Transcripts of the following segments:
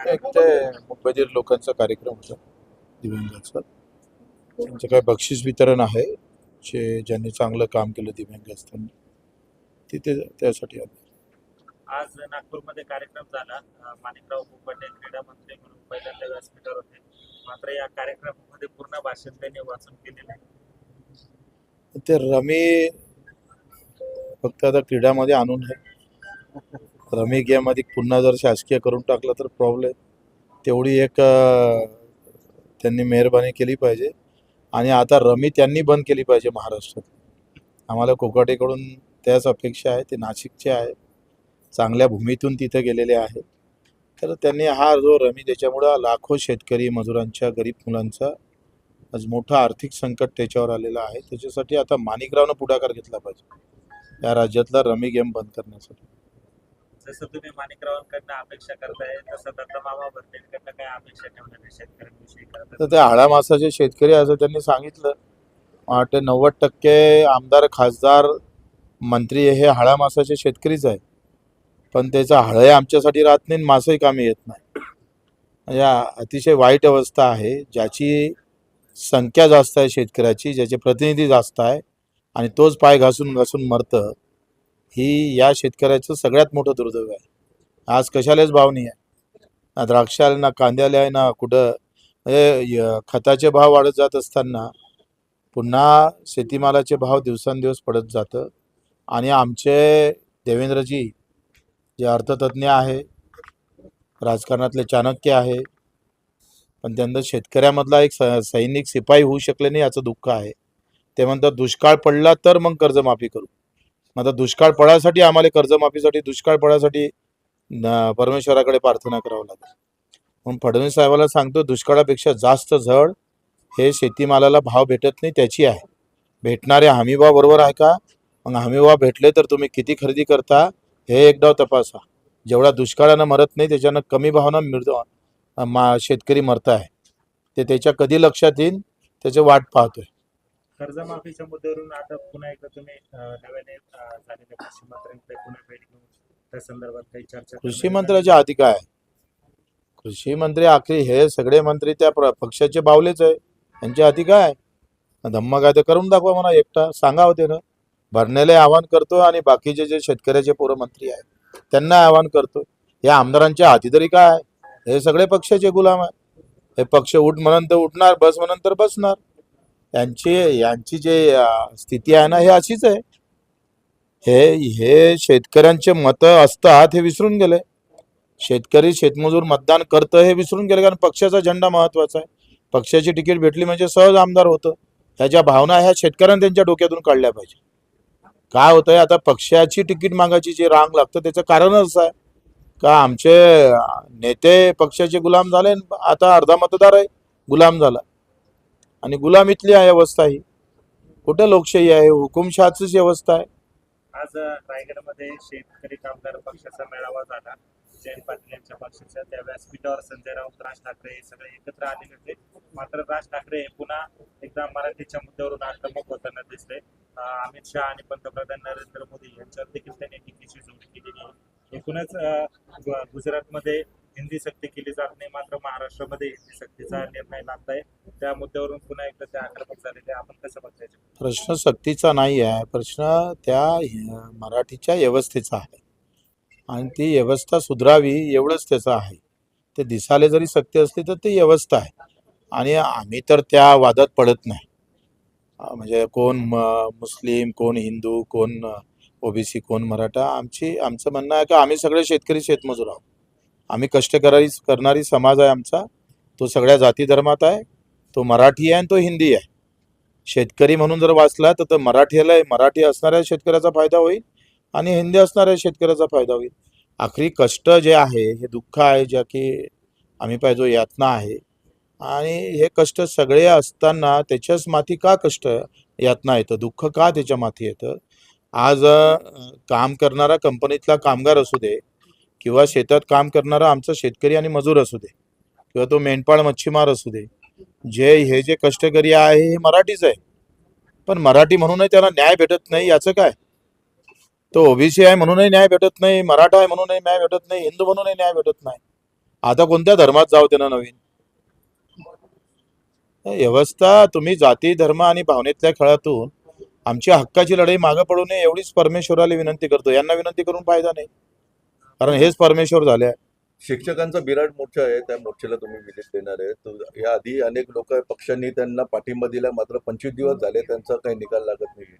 मुंबईतील लोकांचा कार्यक्रम होता दिव्यांगाचा त्यांचं काय बक्षीस वितरण आहे जे ज्यांनी चांगलं काम केलं दिव्यांग असताना तिथे त्यासाठी आज नागपूरमध्ये कार्यक्रम झाला. माणिकराव मुंबटे क्रीडा मंत्री म्हणून पहिल्यांदा व्यासपीठावर होते. मात्र या कार्यक्रमामध्ये पूर्ण भाषण त्यांनी वाचन केलेलं आहे. ते रमी फक्त आता क्रीडामध्ये आणून आहे. रमी गेममध्ये पुन्हा जर शासकीय करून टाकलं तर प्रॉब्लेम तेवढी एक त्यांनी मेहरबानी केली पाहिजे. आणि आता रमी त्यांनी बंद केली पाहिजे महाराष्ट्रात. आम्हाला कोकाटेकडून त्याच अपेक्षा आहे. ते नाशिकचे आहे. चांगल्या भूमीतून तिथे गेलेले आहेत. तर त्यांनी हा जो रमी त्याच्यामुळं लाखो शेतकरी मजुरांच्या गरीब मुलांचा आज मोठं आर्थिक संकट त्याच्यावर आलेलं आहे त्याच्यासाठी आता माणिकरावनं पुढाकार घेतला पाहिजे. या राज्यातला रमी गेम बंद करण्यासाठी. जसं तुम्ही माणिकरावांकडनं अपेक्षा करताय तसं दत्ता मामा काय अपेक्षा ठेवणार शेतकऱ्यांविषयी? तर ते हाडा मासाचे शेतकरी असं त्यांनी सांगितलं. वाटते नव्वद टक्के आमदार खासदार मंत्री हे हाळा मासाचे शेतकरीच आहे पण त्याचा हळही आमच्यासाठी राहत नाही मासही कामी येत नाही. म्हणजे अतिशय वाईट अवस्था आहे ज्याची संख्या जास्त आहे शेतकऱ्याची ज्याचे प्रतिनिधी जास्त आहे आणि तोच पाय घासून घासून मरतं ही या शेतकऱ्याचं सगळ्यात मोठं दुर्दैव आहे. आज कशालाच भाव नाही आहे. ना द्राक्षाला ना कांद्याला आहे ना कुठं. म्हणजे य- खताचे भाव वाढत जात असताना पुन्हा शेतीमालाचे भाव दिवसेंदिवस पडत जातं. आणि आमचे देवेंद्रजी जे अर्थतज्ञ आहे राजकारणातले चाणक्य आहे पण त्यांना शेतकऱ्यामधला एक स सैनिक शिपाई होऊ शकले नाही याचं दुःख आहे. ते म्हणतात दुष्काळ पडला तर मग कर्जमाफी करू. मग आता दुष्काळ पडायसाठी आम्हाला कर्जमाफीसाठी दुष्काळ पडायसाठी परमेश्वराकडे प्रार्थना करावं लागेल. म्हणून फडणवीस साहेबाला सांगतो दुष्काळापेक्षा जास्त झड हे शेतीमालाला भाव भेटत नाही त्याची आहे. भेटणारे हमीभाव बरोबर आहे का? मग हमीभाव भेटले तर तुम्ही किती खरेदी करता? हे एकदा तपासा. जेवढा दुष्काळानं मरत नाही त्याच्यानं कमी भावानं मिळतो मा शेतकरी मरत आहे. ते त्याच्या कधी लक्षात येईल त्याची वाट पाहतोय. कर्जमाफीच्या मुद्द्यावरून आता पुन्हा एकदा तुम्ही नव्याने झालेल्या कृषी मंत्र्यांकडे पुन्हा भेट घेऊन त्या संदर्भात काही चर्चा कृषी करणार आहे? मंत्र्याच्या आधी काय कृषी मंत्री आखरी हे सगळे मंत्री त्या पक्षाचे बावलेच आहे. यांच्या हाती काय धम्मा काय तर करून दाखवा म्हणा एकटा. सांगा होते ना भरण्याला आवाहन करतो आणि बाकीचे जे शेतकऱ्याचे पोरं मंत्री आहेत त्यांना आवाहन करतो या आमदारांच्या हाती तरी काय आहे? हे सगळे पक्षाचे गुलाम आहे हे पक्ष उठ म्हणून तर उठणार बस म्हणून तर बसणार. यांची यांची जे स्थिती आहे ना हे अशीच आहे. हे हे शेतकऱ्यांचे मतं असतात हे विसरून गेले. शेतकरी शेतमजूर मतदान करतं हे विसरून गेले कारण पक्षाचा झेंडा महत्त्वाचा आहे. पक्षाची तिकीट भेटली म्हणजे सहज आमदार होतं. ह्याच्या भावना ह्या शेतकऱ्यांनी त्यांच्या डोक्यातून काढल्या पाहिजे. काय होतंय आता पक्षाची तिकीट मागायची जी रांग लागतं त्याचं कारणच असं आहे. का आमचे नेते पक्षाचे गुलाम झाले आणि आता अर्धा मतदार आहे गुलाम झाला. आणि गुलाम इथली आहे अवस्था ही. कुठं लोकशाही आहे हुकुमशहाचीच व्यवस्था आहे. आज रायगडमध्ये शेतकरी कामगार पक्षाचा मेळावा झाला. जयंत पाटील यांच्या पक्षाच्या त्या व्यासपीठावर संजय राऊत राज ठाकरे हे सगळे एकत्र आलेले होते. मात्र राज ठाकरे हे पुन्हा एकदा मराठीच्या मुद्द्यावरून आक्रमक होताना दिसले. अमित शहा आणि पंतप्रधान नरेंद्र मोदी यांच्यावर देखील त्यांनी टीकेची जोडी केलेली आहे. एकूणच गुजरातमध्ये हिंदी सक्ती केली जात नाही मात्र महाराष्ट्रामध्ये हिंदी सक्तीचा निर्णय लागत आहे त्या मुद्द्यावरून पुन्हा एकदा ते आक्रमक झालेले आहे. आपण कसं बघायचं प्रश्न सक्तीचा नाही आहे प्रश्न त्या मराठीच्या व्यवस्थेचा आहे. आणि ती व्यवस्था सुधरावी एवढंच त्याचं आहे. ते दिसायला जरी सक्ती असली तर ती व्यवस्था आहे. आणि आम्ही तर त्या वादात पडत नाही. म्हणजे कोण म- मुस्लिम कोण हिंदू कोण ओबीसी कोण मराठा आमची आमचं म्हणणं आहे की आम्ही सगळे शेतकरी शेतमजूर आहोत. आम्ही कष्ट करारी करणारी समाज आहे आमचा. तो सगळ्या जाती धर्मात आहे. तो मराठी आहे आणि तो हिंदी आहे. शेतकरी म्हणून जर वाचला तर मराठीला मराठी असणाऱ्या शेतकऱ्याचा फायदा होईल. आणि हिंदी असणाऱ्या शेतकऱ्याचा फायदा होईल. आखरी कष्ट जे आहे हे दुःख आहे ज्या की आम्ही पाहिजे यातना आहे. आणि हे कष्ट सगळे असताना त्याच्याच माथी का कष्ट यातना येतं? दुःख का त्याच्या माथी येतं? आज काम करणारा कंपनीतला कामगार असू दे किंवा शेतात काम करणारा आमचा शेतकरी आणि मजूर असू दे किंवा तो मेंढपाळ मच्छीमार असू दे जे हे जे कष्टकरी आहे हे मराठीच आहे. पण मराठी म्हणूनही त्याला न्याय भेटत नाही याचं काय? तो ओबीसी आहे म्हणूनही न्याय भेटत नाही मराठा आहे म्हणूनही न्याय भेटत नाही हिंदू म्हणूनही न्याय भेटत नाही. आता कोणत्या धर्मात जाऊ त्यांना नवीन? व्यवस्था तुम्ही जाती धर्म आणि भावनेतल्या खेळातून आमच्या हक्काची लढाई मागं पडू नये एवढीच परमेश्वराला विनंती करतो. यांना विनंती करून फायदा नाही. कारण हेच परमेश्वर झाले आहे. शिक्षकांचा बिराट मोर्चा आहे त्या मोर्चाला तुम्ही विजिट देणार आहे. या आधी अनेक लोक पक्षांनी त्यांना पाठिंबा दिला मात्र पंचवीस दिवस झाले त्यांचा काही निकाल लागत नाही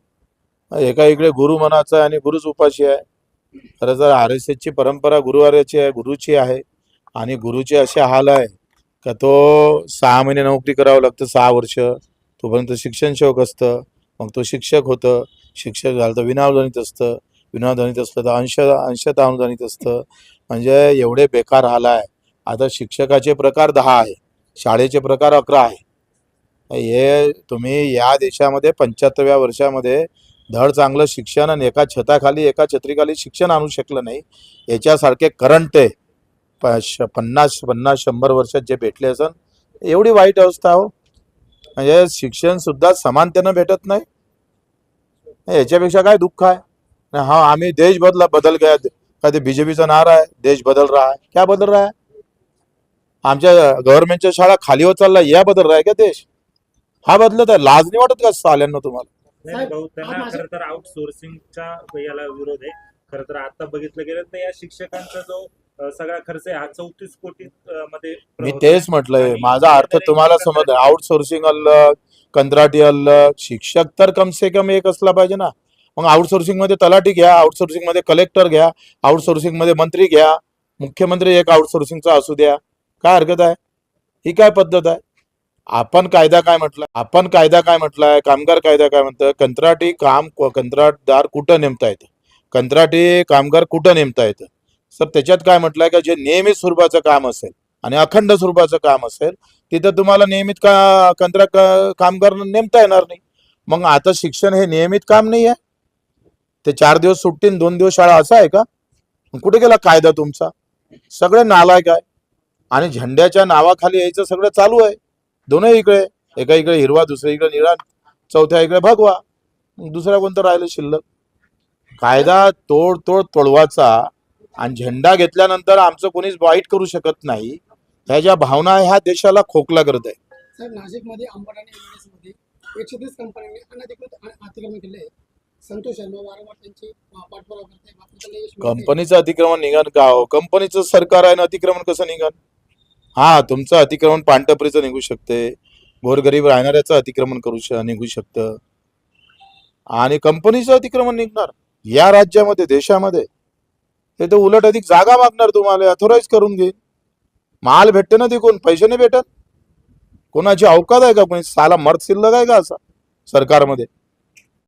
एका इकडे गुरु मनाचा आहे आणि गुरुच उपाशी आहे. खरं तर आर एस एसची परंपरा गुरुवाराची आहे गुरुची आहे आणि गुरुचे असे हाल आहे का तो सहा महिने नोकरी करावं लागतं सहा वर्ष. तोपर्यंत शिक्षण सेवक असतं. मग तो शिक्षक होतं. शिक्षक झालं तर विनाअनुदानित असतं. विनाअनुदानित असलं तर अंश अंशतः अनुदानित असतं. म्हणजे एवढे बेकार हाल आहे. आता शिक्षकाचे प्रकार दहा आहे. शाळेचे प्रकार अकरा आहे. हे तुम्ही या देशामध्ये पंच्याहत्तरव्या वर्षामध्ये धड चांगलं शिक्षण आणि एका छताखाली एका छत्रीखाली शिक्षण आणू शकलं नाही. याच्यासारखे करंट आहे. प पन्नास पन्नास शंभर वर्षात जे भेटले असन एवढी वाईट अवस्था हो. म्हणजे शिक्षण सुद्धा समानतेनं भेटत नाही. याच्यापेक्षा काय दुःख आहे? हा आम्ही देश बदला बदल गया काय ते बीजेपीचा नारा आहे देश बदल रहा. है क्या बदल रहा? है आमच्या गव्हर्नमेंटच्या शाळा खाली होत चालला या बदल रहा है का देश? हा बदलत आहे लाज नाही वाटत का साल्यांना तुम्हाला? नाही भाऊ त्यांना हा खरं तर आउटसोर्सिंगच्या याला विरोध आहे. खरं तर आता बघितलं गेलं तर या शिक्षकांचा जो सगळा खर्च आहे हा चौतीस कोटी मध्ये मी. तेच म्हटलंय माझा अर्थ तुम्हाला समज आउटसोर्सिंग अलग कंत्राटी अलग शिक्षक तर कम से कम एक असला पाहिजे ना. मग आउटसोर्सिंगमध्ये तलाठी घ्या आउटसोर्सिंगमध्ये कलेक्टर घ्या आउटसोर्सिंगमध्ये मंत्री घ्या मुख्यमंत्री एक आउटसोर्सिंगचा असू द्या. काय हरकत आहे? ही काय पद्धत आहे? आपण कायदा काय म्हटलं? आपण कायदा काय म्हटलाय? कामगार कायदा काय म्हणतं? कंत्राटी काम कंत्राटदार कुठं नेमता येतं कंत्राटी कामगार कुठं नेमता येतं सर त्याच्यात काय म्हटलंय का? जे नियमित स्वरूपाचं काम असेल आणि अखंड स्वरूपाचं काम असेल तिथं तुम्हाला नियमित का कंत्राट कामगार नेमता येणार नाही. मग आता शिक्षण हे नियमित काम नाही आहे ते चार दिवस सुट्टी दोन दिवस शाळा असा आहे का? कुठे गेला कायदा तुमचा? सगळे नालायक आहे. आणि झेंड्याच्या नावाखाली यायचं सगळं चालू आहे. दोनही इकडे एका इकडे हिरवा दुसऱ्या इकडे निळा चौथ्या इकडे भगवा. दुसरा कोणतं राहिलं? शिल्लक. कायदा तोड तोड तोडवाचा आणि झेंडा घेतल्यानंतर आमचं कोणीच वाईट करू शकत नाही. ह्या ज्या भावना ह्या देशाला खोकला करत आहे. नाशिकमध्ये एकशे तीस कंपन्यांनी अनधिकृत अतिक्रमण केले. संतोष शर्मा वारंवार त्यांची पाठपुरावा करते. कंपनीचं अतिक्रमण निघन का हो? कंपनीचं सरकार आहे ना अतिक्रमण कसं निघन हा तुमचं अतिक्रमण पानटपरीचं निघू शकते. गोरगरीब राहणाऱ्याचं अतिक्रमण करू श निघू शकतं. आणि कंपनीचं अतिक्रमण निघणार. या राज्यामध्ये देशामध्ये. ते तर उलट अधिक जागा मागणार तुम्हाला अथोराईज करून घेईन. माल भेटते ना तिकून पैसे नाही भेटत. कोणाची अवकात आहे का कोणी? साला मर्द शिल्लक आहे का असा? सरकारमध्ये.